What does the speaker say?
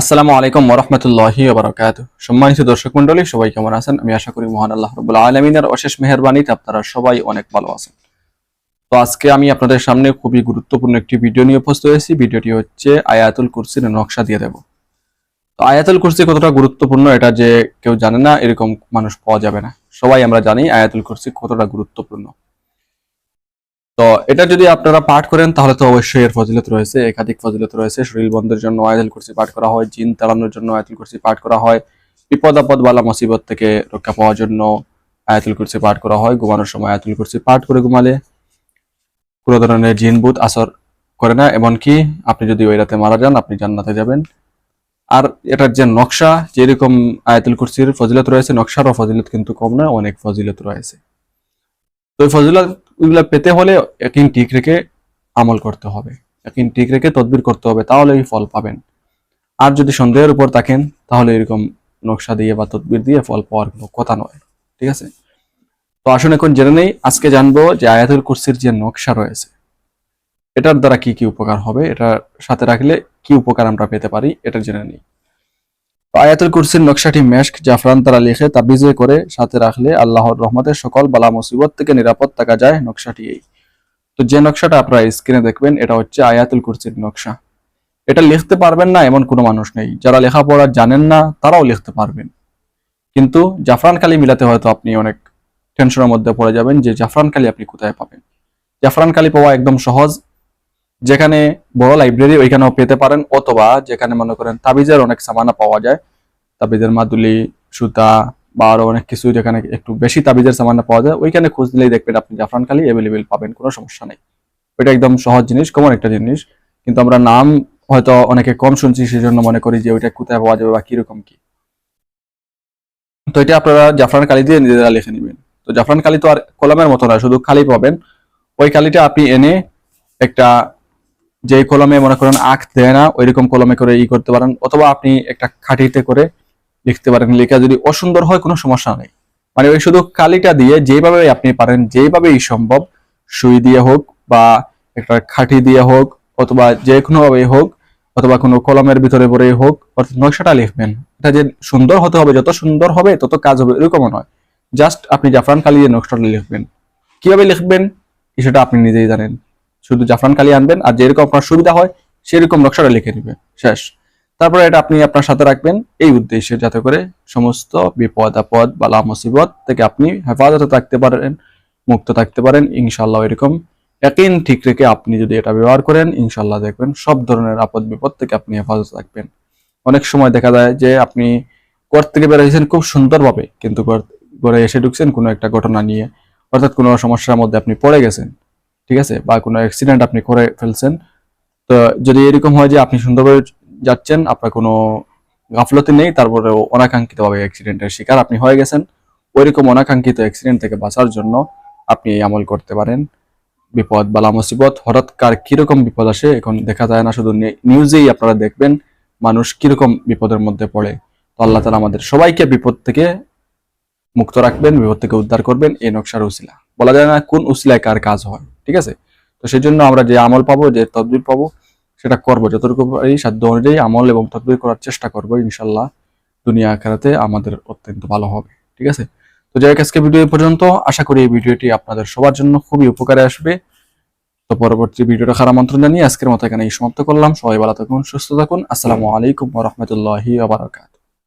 আসসালামু আলাইকুম ওরহমতুল্লাহি ওবরাকাত সম্মানিত দর্শক মন্ডলী সবাই কেমন আছেন? আমি আশা করি মহান আল্লাহ রবুল্লা আলমিনের অশেষ মেহরবানিতে আপনারা সবাই অনেক ভালো আছেন। তো আজকে আমি আপনাদের সামনে খুবই গুরুত্বপূর্ণ একটি ভিডিও নিয়ে উপস্থিত হয়েছি। ভিডিওটি হচ্ছে আয়াতুল কুরসির নকশা দিয়ে দেব। তো আয়াতুল কুরসি কতটা গুরুত্বপূর্ণ এটা যে কেউ জানে না, এরকম মানুষ পাওয়া যাবে না। সবাই আমরা জানি আয়াতুল কুরসি কতটা গুরুত্বপূর্ণ। তো এটা যদি আপনারা পাঠ করেন, তাহলে তো অবশ্যই এর ফজিলত রয়েছে, একাধিক ফজিলত রয়েছে। শরীর বন্ধের জন্য আয়াতুল কুরসি পাঠ করা হয়, জিন তাড়ানোর জন্য আয়াতুল কুরসি পাঠ করা হয়, বিপদ আপদ, বালা মুসিবত থেকে রক্ষা পাওয়ার জন্য আয়াতুল কুরসি পাঠ করা হয়, ঘুমানোর সময় আয়াতুল কুরসি পাঠ করে ঘুমালে কোনো ধরনের জিন বুধ আসর করে না। এমনকি আপনি যদি ওই রাতে মারা যান, আপনি জান্নাতে যাবেন। আর এটার যে নকশা, যেরকম আয়াতুল কুরসির ফজিলত রয়েছে, নকশারও ফজিলত কিন্তু কম নয় অনেক ফজিলত রয়েছে। তো ফজিলত ওইগুলা পেতে হলে একদিন ঠিক রেখে আমল করতে হবে। একদিন ঠিক রেখে তদবির করতে হবে, তাহলে এই ফল পাবেন। আর যদি সন্দেহের উপর থাকেন, তাহলে এরকম নকশা দিয়ে বা তদবির দিয়ে ফল পাওয়ার কোনো কথা নয়, ঠিক আছে? তো আসুন এখন জেনে নেই, আজকে জানব যে আয়াতুল কুরসির যে নকশা রয়েছে, এটার দ্বারা কি কি উপকার হবে, এটার সাথে রাখলে কি উপকার আমরা পেতে পারি, এটা জেনে নিই। আয়াতুল কুরসির নকশাটি মেশক জাফরান তারা লিখে তাবিজে করে সাথে রাখলে আল্লাহর রহমতের সকল বালা মুসিবত থেকে নিরাপদ থাকা যায় নকশাটি এই। তো যে নকশাটা আপনারা স্ক্রিনে দেখবেন, এটা হচ্ছে আয়াতুল কুরসির নকশা। এটা লিখতে পারবেন না এমন কোনো মানুষ নেই। যারা লেখাপড়া জানেন না, তারাও লিখতে পারবেন। কিন্তু জাফরান কালি মিলাতে হয়তো আপনি অনেক টেনশনের মধ্যে পড়ে যাবেন যে জাফরান কালি আপনি কোথায় পাবেন? জাফরান কালি পাওয়া একদম সহজ। যেখানে বড় লাইব্রেরি ওইখানেও পেতে পারেন, অথবা যেখানে মনে করেন তাবিজের অনেক সামানা পাওয়া যায়। তাবিজের মাদুলি, সুতা বা আরও অনেক কিছু যেখানে একটু বেশি তাবিজের সামানা পাওয়া যায়, ওইখানে খোঁজ দিলেই দেখবেন আপনি জাফরান খালি অ্যাভেলেবেল পাবেন, কোনো সমস্যা নেই। ওইটা একদম সহজ জিনিস কমন একটা জিনিস। কিন্তু আমরা নাম হয়তো অনেকে কম শুনছি সেই জন্য মনে করি যে ওইটা কোথায় পাওয়া যাবে বা কীরকম কি। তো এটা আপনারা জাফরান কালি দিয়ে নিজেরা লিখে নেবেন। তো জাফরান কালি তো আর কলমের মতো না, শুধু খালি পাবেন। ওই কালিটা আপনি এনে একটা যে কলমে মনে করেন আখ দেয় না, ওইরকম কলমে করে ই করতে পারেন, অথবা আপনি একটা খাটিতে করে লিখতে পারেন। লেখা যদি অসুন্দর হয়, কোনো সমস্যা নেই। মানে ওই শুধু কালিটা দিয়ে যেভাবে আপনি পারেন, যেভাবেই সম্ভব, সুই দিয়ে হোক বা একটা খাঁটি দিয়ে হোক, অথবা যে কোনো ভাবে হোক, অথবা কোনো কলমের ভিতরে পরে হোক, অর্থাৎ নকশাটা লিখবেন। এটা যে সুন্দর হতে হবে, যত সুন্দর হবে, তত কাজ হবে, এরকমও নয়। জাস্ট আপনি জাফরান কালি দিয়ে নকশাটা লিখবেন। কীভাবে লিখবেন, সেটা আপনি নিজেই জানেন। শুধু জাফরান কালি আনবেন, আর যেরকম আপনার সুবিধা হয়, সেরকম নকশাটা লিখে নেবেন শেষ। তারপরে এটা আপনি আপনার সাথে রাখবেন এই উদ্দেশ্যে, যাতে করে সমস্ত বিপদ, আপদ বালা মুসিবত থেকে আপনি হেফাজতে থাকতে পারেন, মুক্ত থাকতে পারেন। ইনশাল্লাহ এরকম একদিন ঠিক রেখে আপনি যদি এটা ব্যবহার করেন ইনশাল্লাহ দেখবেন সব ধরনের আপদ বিপদ থেকে আপনি হেফাজত থাকবেন। অনেক সময় দেখা যায় যে আপনি ঘর থেকে বেরিয়েছেন খুব সুন্দরভাবে, কিন্তু ঘরে এসে ঢুকছেন কোনো একটা ঘটনা নিয়ে। অর্থাৎ কোনো সমস্যার মধ্যে আপনি পড়ে গেছেন। ঠিক আছে? বা কোনো অ্যাক্সিডেন্ট আপনি করে ফেলছেন। তো যদি এরকম হয় যে আপনি সুন্দরভাবে যাচ্ছেন, আপনার কোনো গাফলতি নেই তারপরে অনাকাঙ্ক্ষিতভাবে অ্যাক্সিডেন্টের শিকার আপনি হয়ে গেছেন, ওইরকম অনাকাঙ্ক্ষিত অ্যাক্সিডেন্ট থেকে বাঁচার জন্য আপনি এই আমল করতে পারেন। বিপদ, বালা, মুসিবত, হঠাৎ কার কীরকম বিপদ আসে এখন দেখা যায় না, শুধু নিউজেই আপনারা দেখবেন, মানুষ কীরকম বিপদের মধ্যে পড়ে। তো আল্লাহ তালা আমাদের সবাইকে বিপদ থেকে মুক্ত রাখবেন, বিপদ থেকে উদ্ধার করবেন, এই নকশার উসিলা। বলা যায় না কোন উসিলায় কার কাজ হয়। ঠিক আছে? তো সেই জন্য আমরা যে আমল পাবো, যে তদবির পাবো, সেটা করব। যতটুকু পারি সাধ্য অনুযায়ী আমল এবং তদবির করার চেষ্টা করব ইনশাল্লাহ দুনিয়া আখেরাতে আমাদের অত্যন্ত ভালো হবে। ঠিক আছে? তো যাই হোক আজকে ভিডিও পর্যন্ত। আশা করি এই ভিডিওটি আপনাদের সবার জন্য খুবই উপকারে আসবে। তো পরবর্তী ভিডিওটা খারাপ আমন্ত্রণ জানিয়ে আজকের মতো এখানে সমাপ্ত করলাম। সবাই ভালো থাকুন, সুস্থ থাকুন। আসসালামু আলাইকুম রহমতুল্লাহি আবরাকাত